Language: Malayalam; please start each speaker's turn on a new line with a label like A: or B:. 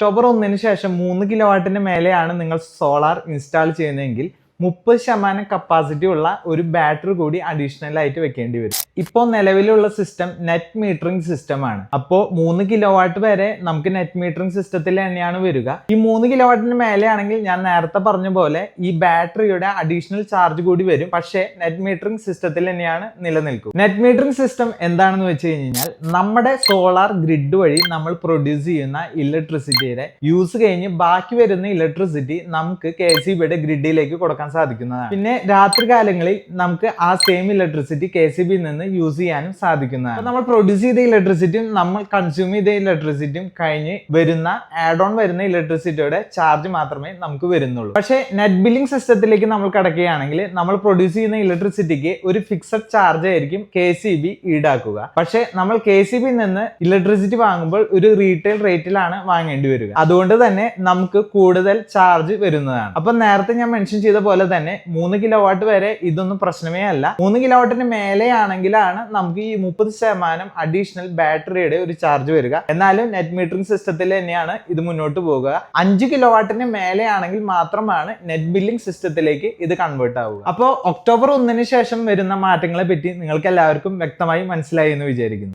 A: ഒക്ടോബർ ഒന്നിന് ശേഷം മൂന്ന് കിലോ വാട്ടിന് മേലെയാണ് നിങ്ങൾ സോളാർ ഇൻസ്റ്റാൾ ചെയ്യുന്നതെങ്കിൽ മുപ്പത് ശതമാനം കപ്പാസിറ്റി ഉള്ള ഒരു ബാറ്ററി കൂടി അഡീഷണൽ ആയിട്ട് വെക്കേണ്ടി വരും. ഇപ്പോൾ നിലവിലുള്ള സിസ്റ്റം നെറ്റ് മീറ്ററിംഗ് സിസ്റ്റം ആണ്. അപ്പോൾ മൂന്ന് കിലോ വാട്ട് വരെ നമുക്ക് നെറ്റ് മീറ്ററിംഗ് സിസ്റ്റത്തിൽ തന്നെയാണ് വരിക. ഈ മൂന്ന് കിലോ വാട്ടിന് മേലെയാണെങ്കിൽ ഞാൻ നേരത്തെ പറഞ്ഞ പോലെ ഈ ബാറ്ററിയുടെ അഡീഷണൽ ചാർജ് കൂടി വരും. പക്ഷേ നെറ്റ് മീറ്ററിംഗ് സിസ്റ്റത്തിൽ തന്നെയാണ് നിലനിൽക്കുക. നെറ്റ് മീറ്ററിംഗ് സിസ്റ്റം എന്താണെന്ന് വെച്ച് കഴിഞ്ഞാൽ നമ്മുടെ സോളാർ ഗ്രിഡ് വഴി നമ്മൾ പ്രൊഡ്യൂസ് ചെയ്യുന്ന ഇലക്ട്രിസിറ്റിയുടെ യൂസ് കഴിഞ്ഞ് ബാക്കി വരുന്ന ഇലക്ട്രിസിറ്റി നമുക്ക് കെ സി ബിയുടെ ഗ്രിഡിലേക്ക് കൊടുക്കാൻ സാധിക്കുന്നതാണ്. പിന്നെ രാത്രി കാലങ്ങളിൽ നമുക്ക് ആ സെയിം ഇലക്ട്രിസിറ്റി കെ സി ബിയിൽ നിന്ന് യൂസ് ചെയ്യാനും സാധിക്കുന്നതാണ്. നമ്മൾ പ്രൊഡ്യൂസ് ചെയ്ത ഇലക്ട്രിസിറ്റിയും നമ്മൾ കൺസ്യൂം ചെയ്ത ഇലക്ട്രിസിറ്റിയും കഴിഞ്ഞ് വരുന്ന ആഡ് ഓൺ വരുന്ന ഇലക്ട്രിസിറ്റിയുടെ ചാർജ് മാത്രമേ നമുക്ക് വരുന്നുള്ളൂ. പക്ഷേ നെറ്റ് ബില്ലിംഗ് സിസ്റ്റത്തിലേക്ക് നമ്മൾ കിടക്കുകയാണെങ്കിൽ നമ്മൾ പ്രൊഡ്യൂസ് ചെയ്യുന്ന ഇലക്ട്രിസിറ്റിക്ക് ഒരു ഫിക്സഡ് ചാർജ് ആയിരിക്കും കെ സി ബി ഈടാക്കുക. പക്ഷേ നമ്മൾ കെ സി ബിയിൽ നിന്ന് ഇലക്ട്രിസിറ്റി വാങ്ങുമ്പോൾ ഒരു റീറ്റെയിൽ റേറ്റിലാണ് വാങ്ങേണ്ടി വരിക. അതുകൊണ്ട് തന്നെ നമുക്ക് കൂടുതൽ ചാർജ് വരുന്നതാണ്. അപ്പൊ നേരത്തെ ഞാൻ മെൻഷൻ ചെയ്ത പോലെ തന്നെ മൂന്ന് കിലോ വാട്ട് വരെ ഇതൊന്നും പ്രശ്നമേ അല്ല. മൂന്ന് കിലോ വാട്ടിന് മേലെയാണെങ്കിലാണ് നമുക്ക് ഈ മുപ്പത് ശതമാനം അഡീഷണൽ ബാറ്ററിയുടെ ഒരു ചാർജ് വരിക. എന്നാലും നെറ്റ് മീറ്ററിംഗ് സിസ്റ്റത്തിൽ തന്നെയാണ് ഇത് മുന്നോട്ട് പോകുക. അഞ്ച് കിലോ വാട്ടിന് മേലെയാണെങ്കിൽ മാത്രമാണ് നെറ്റ് ബില്ലിംഗ് സിസ്റ്റത്തിലേക്ക് ഇത് കൺവേർട്ട് ആവുക. അപ്പോൾ ഒക്ടോബർ ഒന്നിന് ശേഷം വരുന്ന മാറ്റങ്ങളെ പറ്റി നിങ്ങൾക്ക് എല്ലാവർക്കും വ്യക്തമായി മനസ്സിലായി എന്ന് വിചാരിക്കുന്നു.